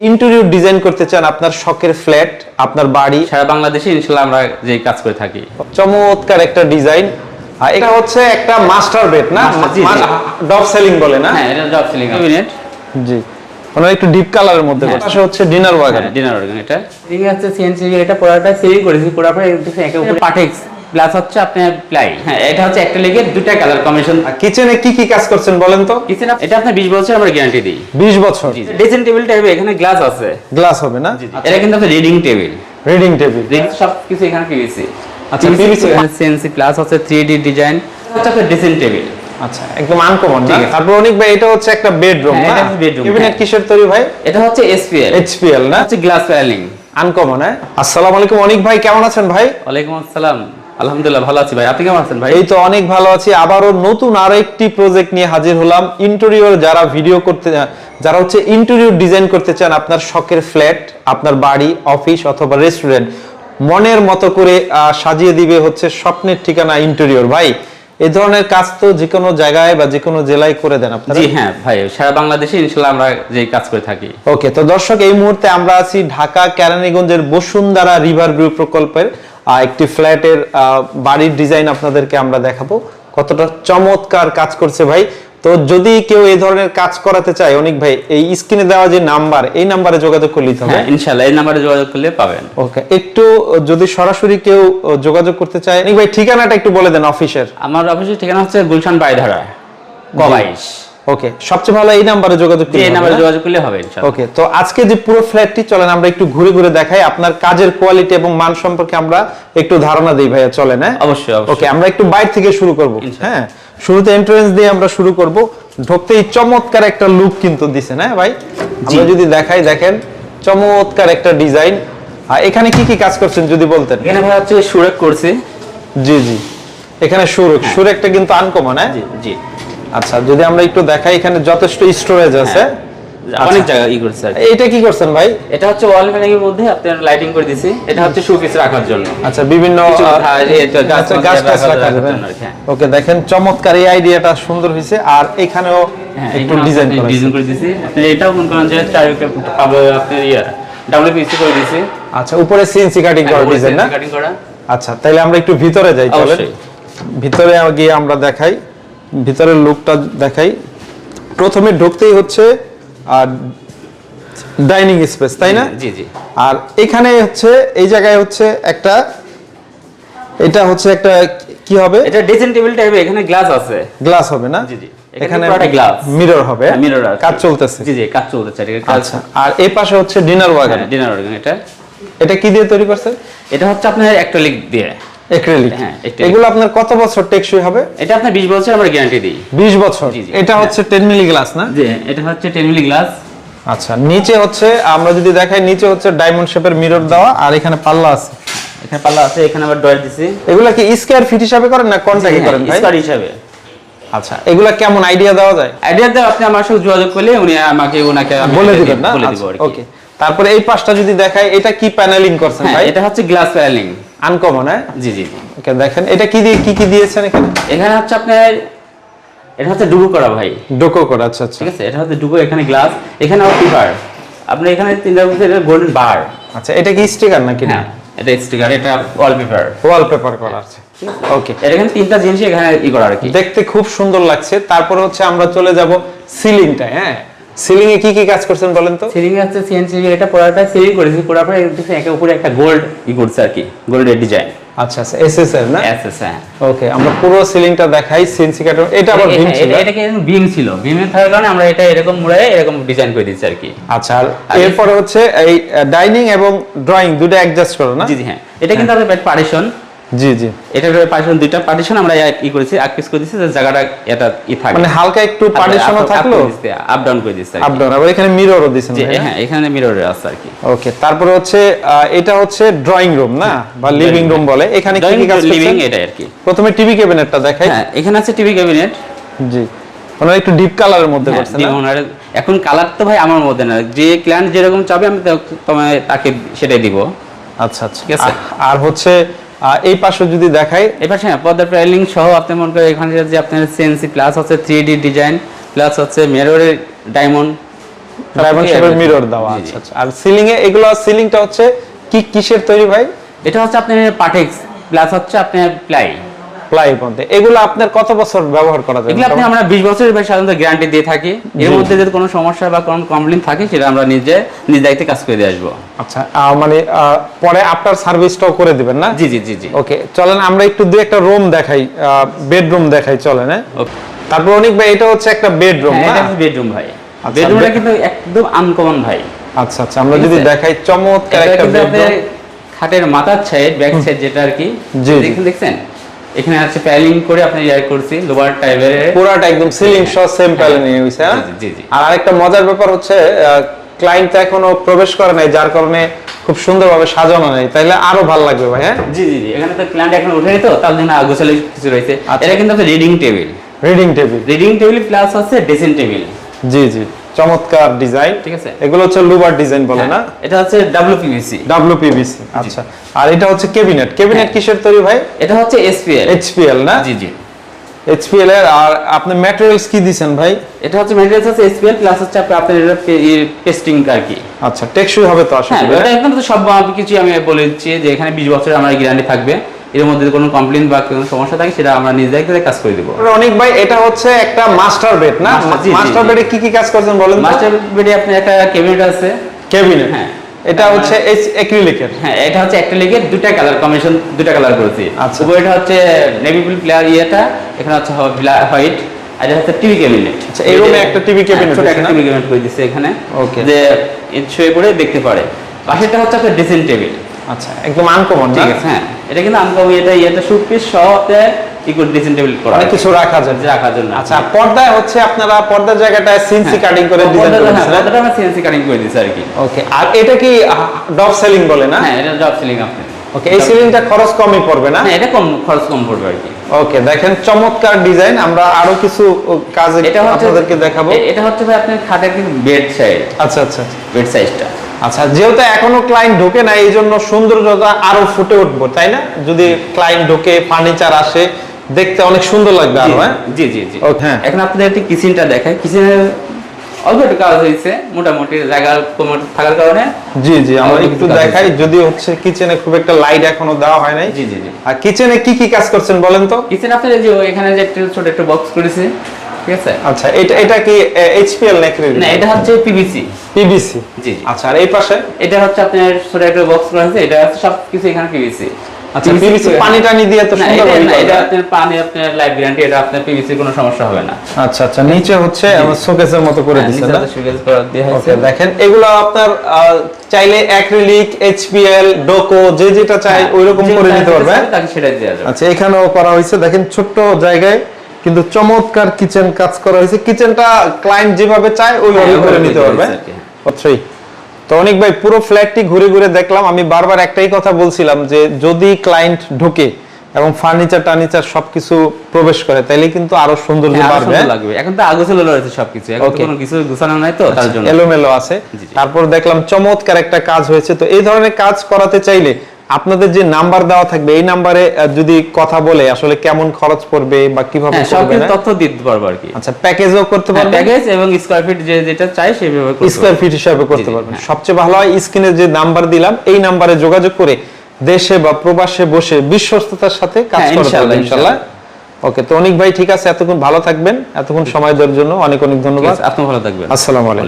Interior design করতে চান আপনার শখের ফ্ল্যাট আপনার বাড়ি? সারা বাংলাদেশে ইনশাল্লাহ আমরা যে কাজ করে থাকি। চমৎকার একটা ডিজাইন আর এটা হচ্ছে একটা মাস্টার বেড না। ডব সেলিং বলে না? হ্যাঁ এটা জব সিলিং ক্যাবিনেট জি। মানে একটু ডিপ কালারের মধ্যে হ্যাঁ। পাশে হচ্ছে ডিনার ওয়াগন ডিনার অর্গান এটা। ঠিক আছে সিএনসি এটা পুরোটা সিলিং করেছি পুরোটা একে উপরে পাটেক্স প্লাস হচ্ছে আপনার প্লাই। হ্যাঁ এটা হচ্ছে একটা লেগে দুটা কালার কম্বিনেশন কিচেনে কি কি কাজ করছেন বলেন তো? কিচেন এটা আপনার 20 বছর আমরা গ্যারান্টি দিই। 20 বছর? ড্রেসিং টেবিল টাইপের এখানে গ্লাস আছে। গ্লাস হবে না? এটা কিন্তু আপনার রিডিং টেবিল রিডিং টেবিল সব কিছু এখানে পিভিসি আচ্ছা, PVC সিএনসি প্লাস আছে 3D ডিজাইন হচ্ছে আপনার ড্রেসিং টেবিল আচ্ছা একদম আনকমন না? ঠিক আছে। তারপর অনেক ভাই এটা হচ্ছে একটা বেডরুম হ্যাঁ, না? এটা ইভেন হ্যাঁ। কিসের তৈরি ভাই? এটা হচ্ছে এসপিএল এইচপিএল না? হচ্ছে গ্লাস প্যানেলিং আনকমন হ্যাঁ? আসসালামু আলাইকুম অনেক ভাই কেমন আছেন ভাই? ওয়ালাইকুম আসসালাম। আলহামদুলিল্লাহ ভালো আছি ভাই। আপনি কেমন আছেন ভাই? এই তো অনেক ভালো আছি। আবারও নতুন আরও একটি প্রজেক্ট নিয়ে হাজির হলাম। ইন্টেরিয়র যারা ভিডিও করতে যারা হচ্ছে ইন্টেরিয়র ডিজাইন করতে চান আপনার শখের ফ্ল্যাট আপনার বাড়ি অফিস অথবা রেস্টুরেন্ট মনের মতো করে সাজিয়ে দিবে হচ্ছে স্বপ্নের ঠিকানা ইন্টেরিয়র ভাই এই ধরনের কাজ তো যে কোনো জায়গায় বা যে কোনো জেলায় করে দেন আপনারা। জি হ্যাঁ ভাই সারা বাংলাদেশে ইনশাল্লাহ আমরা যে কাজ করে থাকি। ওকে তো দর্শক এই মুহূর্তে আমরা আছি ঢাকা কেরানীগঞ্জের বসুন্ধরা রিভার ভিউ প্রকল্পের একটি ফ্ল্যাটের বাড়ির ডিজাইন আপনাদেরকে আমরা দেখাবো। কতটা চমৎকার কাজ করছে ভাই। তো যদি কেউ এই ধরনের কাজ করাতে চায় অনেক ভাই এই স্ক্রিনে দেওয়া যে নাম্বার এই নাম্বারে যোগাযোগ করলে হবে। হ্যাঁ ইনশাল্লাহ এই নাম্বারে যোগাযোগ করলে পাবেন। ওকে একটু যদি সরাসরি কেউ যোগাযোগ করতে চায় অনেক ভাই ঠিকানাটা একটু বলে দেন অফিসের। আমার অফিসের ঠিকানা হচ্ছে গুলশান বাইধারা কবাইশ। ওকে সবচেয়ে ভালো এই নাম্বারে যোগাযোগ করলে এই নাম্বারে যোগাযোগ করলে হবে ওকে তো আজকে যে পুরো ফ্ল্যাটটি চলেন আমরা একটু ঘুরে ঘুরে দেখাই আপনার কাজের কোয়ালিটি এবং মান সম্পর্কে আমরা একটু ধারণা দিই ভাইয়া চলে না অবশ্যই ওকে আমরা একটু বাইরে থেকে শুরু করব হ্যাঁ? শুরুতে এন্ট্রান্স দিয়ে আমরা শুরু করব। ঢুকতেই চমৎকার একটা লুক কিন্তু দিছে না ভাই? আমরা যদি দেখাই দেখেন চমৎকার একটা ডিজাইন আর এখানে কি কি কাজ করছেন যদি বলতেন? এখানে ভাই হচ্ছে সুরেক করছে। জি জি। এখানে সুরক সুরেকটা কিন্তু আনকমন হ্যাঁ? জি জি। আচ্ছা যদি আমরা একটু দেখাই এখানে যথেষ্ট স্টোরেজ আছে। অনেক আচ্ছা। জায়গা ই করছে আর কি। করছেন ভাই? এটা হচ্ছে ওয়াল এর মধ্যে আপনার লাইটিং করে দিছি। এটা হচ্ছে রাখার জন্য। আচ্ছা বিভিন্ন গাছ আচ্ছা, টাছ রাখার জন্য। হ্যাঁ। ওকে দেখেন চমৎকার এই আইডিয়াটা সুন্দর আর এখানেও হ্যাঁ একটু ডিজাইন করা। ডিজাইন করে দিছি। আপনি এটাও মনে করেন যে চারিদিকে পাবে আপনার ইয়া করে দিছি। আচ্ছা উপরে সিএনসি কাটিং করা ডিজাইন না? কাটিং করা। আচ্ছা তাহলে আমরা একটু ভিতরে যাই চলেন। ভিতরে গিয়ে আমরা দেখাই। ভিতরের লুকটা দেখাই। প্রথমে ঢুকতেই হচ্ছে আর ডাইনিং স্পেস তাই না? জি জি। আর এখানে হচ্ছে এই জায়গায় হচ্ছে একটা এটা হচ্ছে একটা কি হবে? এটা ড্রেসিং টেবিল টাইপের এখানে গ্লাস আছে। গ্লাস হবে না? জি, জি। এখানে পুরোটা glass। মিরর হবে। মিরর আছে। কাজ চলতেছে। জি জি কাজ চলতেছে। আচ্ছা আর এই পাশে হচ্ছে ডিনার ওয়াগন। ডিনার অর্গান এটা। এটা কি দিয়ে তৈরি করছেন এটা হচ্ছে আপনার অ্যাক্রিলিক দিয়ে। হ্যাঁ, এগুলো আপনার কত বছর টেকসই হবে? এটা আপনার 20 বছর আমরা গ্যারান্টি দিই। 20 বছর। জি, জি। এটা হচ্ছে 10 মিলি গ্লাস না? জি এটা হচ্ছে 10 মিলি গ্লাস আচ্ছা নিচে হচ্ছে আমরা যদি দেখাই নিচে হচ্ছে ডায়মন্ড শেপের মিরর দেওয়া আর এখানে পাল্লা আছে। এখানে পাল্লা আছে এখানে আবার ডয়ার দিছি। এগুলা কি স্কয়ার ফিট হিসাবে করেন না কন্ট্রাক্ট হ্যাঁ, করেন ভাই? স্কোয়ার হিসাবে। আচ্ছা এগুলা কেমন আইডিয়া দেওয়া যায়? আইডিয়া দেওয়া আপনি আমার সাথে যোগাযোগ করলে উনি আমাকে ওনাকে বলে দিবেন না? বলে দিব ওকে তারপরে এই পাশটা যদি দেখাই এটা কি প্যানেলিং করছেন হ্যাঁ ভাই? এটা হচ্ছে গ্লাস প্যানেলিং আনকমন হ্যাঁ? জি জি। ওকে দেখেন এটা কি দিয়ে কি কি দিয়েছেন এখানে? এখানে হচ্ছে আপনার এটা হচ্ছে ডুবো করা ভাই। ডোকো করা আচ্ছা আচ্ছা। ঠিক আছে? এটা হচ্ছে ডুবো এখানে গ্লাস এখানে আবার পেপার আপনি এখানে তিনটা মধ্যে এটা গোল্ডেন বার। আচ্ছা এটা কি স্টিকার নাকি না হ্যাঁ এটা স্টিকার এটা ওয়ালপেপার ওয়ালপেপার করা আছে? ওকে এখানে তিনটা জিনিস এখানে ই করা আর কি। দেখতে খুব সুন্দর লাগছে। তারপর হচ্ছে আমরা চলে যাব সিলিংটা হ্যাঁ? সিলিং এ কি কি কাজ করছেন বলেন তো? সিলিং এ হচ্ছে সিএনসি এটা পুরোটা সিলিং করেছি পরে একে উপরে একটা গোল্ড ই করছে আর কি গোল্ডের ডিজাইন আচ্ছা আচ্ছা এসএসএর না? হ্যাঁ ওকে আমরা পুরো সিলিংটা দেখাই সিএনসি এটা আবার ভিম ছিল। এটা এটাকে বিম ছিল? বিমে থাকার কারণে আমরা এটা এরকম মুড়াই এরকম ডিজাইন করে দিচ্ছি আর কি। আচ্ছা আর এরপরে হচ্ছে এই ডাইনিং এবং ড্রয়িং দুটো অ্যাডজাস্ট করো না? জি জি হ্যাঁ। এটা কিন্তু আমাদের পার্টিশন জি জি। এটা পার্টিশন দুইটা পার্টিশন আমরা ই করেছি করে যে জায়গাটা এটা ই থাকে। মানে হালকা একটু পার্টিশনও থাকল? আপ ডাউন করে আপ ডাউন আবার এখানে মিররও জি, হ্যাঁ এখানে মিরর আছে আর কি। ওকে তারপরে হচ্ছে এটা হচ্ছে ড্রয়িং রুম না? বা লিভিং রুম বলে। এখানে কি কি কাজ লিভিং এটা আর কি। প্রথমে টিভি ক্যাবিনেটটা দেখাই। হ্যাঁ এখানে আছে টিভি ক্যাবিনেট জি। ওনারা একটু ডিপ কালারের মধ্যে হ্যাঁ, করছেন? এখন কালার তো ভাই আমার মধ্যে না। যে ক্লায়েন্ট যেরকম চাবে আমি তোমায় তাকে সেটাই দিব। আচ্ছা আচ্ছা। ঠিক আছে। আর- হচ্ছে এই পাশে যদি দেখাই এবার হ্যাঁ পর্দার সহ আপনি মনে করেন এখানে যে আপনার সিএনসি প্লাস হচ্ছে থ্রি ডি ডিজাইন প্লাস হচ্ছে মেরোরের ডায়মন্ড ডায়মন্ড শেপের মিরর দেওয়া আচ্ছা আচ্ছা। আর সিলিং এ এগুলো সিলিংটা হচ্ছে কি কিসের তৈরি ভাই? এটা হচ্ছে আপনার পাটেক্স প্লাস হচ্ছে আপনার প্লাই প্লাই মধ্যে। এগুলো আপনার কত বছর ব্যবহার করা যাবে এগুলো আপনি আমরা বিশ বছরের ভাই সাধারণত গ্যারান্টি দিয়ে থাকি। এর মধ্যে যদি কোনো সমস্যা বা কোনো কমপ্লেন থাকে সেটা আমরা নিজে নিজ দায়িত্বে কাজ করে দিয়ে আসব। আচ্ছা মানে পরে আপনার সার্ভিসটাও করে দিবেন না? জি জি জি জি। ওকে চলেন আমরা একটু দুই একটা রুম দেখাই বেডরুম দেখাই চলেন হ্যাঁ? তারপর অনেক ভাই এটা হচ্ছে একটা বেডরুম হ্যাঁ, না? এটা বেডরুম ভাই। আচ্ছা, বেডরুমটা bed- কিন্তু একদম আনকমন ভাই। আচ্ছা আচ্ছা আমরা যদি দেখাই চমৎকার একটা বেডরুম খাটের মাথার সাইড ব্যাক সাইড যেটা আর কি। দেখছেন দেখছেন? এখানে আছে প্যালিং করে আপনি ইয়ার করছি লোয়ার টাইপের। পুরাটা একদম সিলিং সহ সেম প্যালেন নিয়ে হইছে হ্যাঁ? জি, জি। আর আরেকটা মজার ব্যাপার হচ্ছে ক্লায়েন্ট তো এখনও প্রবেশ করে নাই যার কারণে খুব সুন্দরভাবে সাজানো নেই। তাহলে আরও ভালো লাগবে ভাই হ্যাঁ? জি জি জি এখানে তো ক্লায়েন্ট এখন উঠেনি তো তার জন্য আগোছালি কিছু রয়েছে। আচ্ছা। এটা কিন্তু reading table reading table reading table plus হচ্ছে ড্রেসিং টেবিল জি জি। চমৎকার ডিজাইন। ঠিক আছে। এগুলো হচ্ছে লুবার ডিজাইন বলে না? এটা হচ্ছে ডাব্লিউপিভিসি ডাব্লিউপিভিসি আচ্ছা। আর এটা হচ্ছে ক্যাবিনেট ক্যাবিনেট হ্যাঁ। কিসের তৈরি ভাই? এটা হচ্ছে এসপিএল এইচপিএল না? জি জি। এইচপিএল এর আর আপনি ম্যাটেরিয়ালস কি দিবেন ভাই? এটা হচ্ছে ম্যাটেরিয়ালস হচ্ছে এসপিএল প্লাস হচ্ছে আপনি আপনার এটা পেস্টিং আর কি। আচ্ছা টেকসই হবে তো আশা হ্যাঁ করি এটা একদম তো সব কিছু আমি বলে দিচ্ছি যে এখানে বিশ বছর আমার গ্যারান্টি থাকবে। এর মধ্যে কোনো কমপ্লেন বা কোনো সমস্যা থাকে সেটা আমরা নিজ দায়িত্বে কাজ করে দেবো। অনেক ভাই এটা হচ্ছে একটা মাস্টার বেড না? মাস্টার বেডে কি কি কাজ করছেন বলেন মাস্টার বেডে আপনার একটা ক্যাবিনেট আছে। ক্যাবিনেট হ্যাঁ। এটা হচ্ছে অ্যাক্রিলিকের হ্যাঁ এটা হচ্ছে একটা লেগে দুটা কালার কম্বিনেশন দুটা কালার করেছি। আচ্ছা। উপরেটা হচ্ছে নেভি ব্লু প্লেয়ার ইয়েটা এখানে হচ্ছে হোয়াইট আর এটা হচ্ছে টিভি ক্যাবিনেট আচ্ছা, এই এ একটা TV cabinet ছোট একটা টিভি ক্যাবিনেট করে দিচ্ছে এখানে। Okay. যে শুয়ে পড়ে দেখতে পারে। পাশেরটা হচ্ছে আপনার ড্রেসিং টেবিল আচ্ছা একদম আনকমন ঠিক আছে হ্যাঁ। এটা কিন্তু আনকম এটা এটা সুপিস সহ আপনার ইকুয়াল ড্রেসিং টেবিল করা অনেক কিছু রাখা যায় রাখার জন্য। আচ্ছা পর্দায় হচ্ছে আপনারা পর্দার জায়গাটায় সিনসি কাটিং করে ডিজাইন পর্দাটা- করে হ্যাঁ, পর্দাটা আমরা সিএনসি কাটিং করে দিচ্ছি আর কি। ওকে আর এটা কি ডব সেলিং বলে না? হ্যাঁ এটা জব সিলিং আপনি। ওকে এই সিলিংটা খরচ কমই পড়বে না? হ্যাঁ এটা কম খরচ কম পড়বে আর কি। ওকে দেখেন চমৎকার ডিজাইন আমরা আরও কিছু কাজ আপনাদেরকে দেখাবো। এটা হচ্ছে ভাই আপনার খাটের কিন্তু বেড সাইড আচ্ছা আচ্ছা। বেড সাইজটা আচ্ছা যেহেতু এখনও ক্লায়েন্ট ঢোকে না এই জন্য সৌন্দর্যতা আরও ফুটে উঠবো তাই না? যদি ক্লায়েন্ট ঢোকে ফার্নিচার আসে দেখতে অনেক সুন্দর লাগবে আরও হ্যাঁ? জি জি জি। হ্যাঁ। এখন আপনাদের একটি কিচেনটা দেখায় কিচেনের অল্প একটু কাজ হয়েছে মোটামুটি জায়গা কম থাকার কারণে। জি জি আমরা একটু দেখাই যদি হচ্ছে কিচেনে খুব একটা লাইট এখনও দেওয়া হয় নাই। জি জি জি। আর কিচেনে কি কি কাজ করছেন বলেন তো? কিচেন আপনার এই যে এখানে যে একটু ছোট একটা বক্স করেছে ঠিক আছে? আচ্ছা এটা এটা কি এইচপিএল নাকি না এটা হচ্ছে পিভিসি পিবিসি জি জি। আচ্ছা আর এই পাশে? এটা হচ্ছে আপনার ছোট একটা বক্স করা হয়েছে এটা হচ্ছে সব এখানে পিভিসি আচ্ছা পিবিসি পানি টানি দিয়ে তো সুন্দর না, এটা আপনার পানি আপনার লাইফ গ্যারান্টি এটা আপনার পিভিসি কোনো সমস্যা হবে না। আচ্ছা আচ্ছা নিচে হচ্ছে আমার শোকেসের মতো করে হ্যাঁ, না? একটা করা দেয়া হয়েছে। দেখেন এগুলো আপনার আহ, চাইলে অ্যাক্রিলিক এইচপিএল ডোকো যে যেটা চাই হ্যাঁ, করে নিতে পারবে। তাকে যাবে। আচ্ছা এখানেও করা হয়েছে। দেখেন ছোট্ট জায়গায় কিন্তু চমৎকার কিচেন কাজ করা হয়েছে। কিচেনটা ক্লায়েন্ট যেভাবে চায় ওইভাবে হ্যাঁ, করে নিতে পারবে। অথই তো অনেক ভাই পুরো ফ্ল্যাটটি ঘুরে ঘুরে দেখলাম। আমি বারবার একটাই কথা বলছিলাম যে যদি ক্লায়েন্ট ঢোকে এবং ফার্নিচার টার্নিচার সবকিছু প্রবেশ করে তাইলে কিন্তু আরও সৌন্দর্য হ্যাঁ, বাড়বে। সুন্দর লাগবে। এখন তো আগোছালো রয়েছে সবকিছু। এখন কোনো কিছু গুছানো নাই তো তার জন্য। এলোমেলো আছে। তারপর দেখলাম চমৎকার একটা কাজ হয়েছে। তো এই ধরনের কাজ করাতে চাইলে আপনাদের যে নাম্বার দেওয়া থাকবে এই নাম্বারে যদি কথা বলে আসলে কেমন খরচ পড়বে বা কীভাবে হ্যাঁ করবে না? তথ্য দিতে পারব আর কি। আচ্ছা প্যাকেজও করতে পারবেন? প্যাকেজ এবং স্কয়ার ফিট যে যেটা চাই সেভাবে করতে স্কোয়ার পারব। ফিট হিসাবে করতে পারবেন। হ্যাঁ। সবচেয়ে ভালো হয় স্ক্রিনে যে নাম্বার দিলাম এই নাম্বারে যোগাযোগ করে দেশে বা প্রবাসে বসে বিশ্বস্ততার সাথে কাজ হ্যাঁ, করতে ইনশাআল্লাহ। ওকে তো অনেক ভাই ঠিক আছে এতক্ষণ ভালো থাকবেন। এতক্ষণ সময় দেওয়ার জন্য অনেক অনেক ধন্যবাদ। আপনি ভালো থাকবেন। আসসালামু আলাইকুম।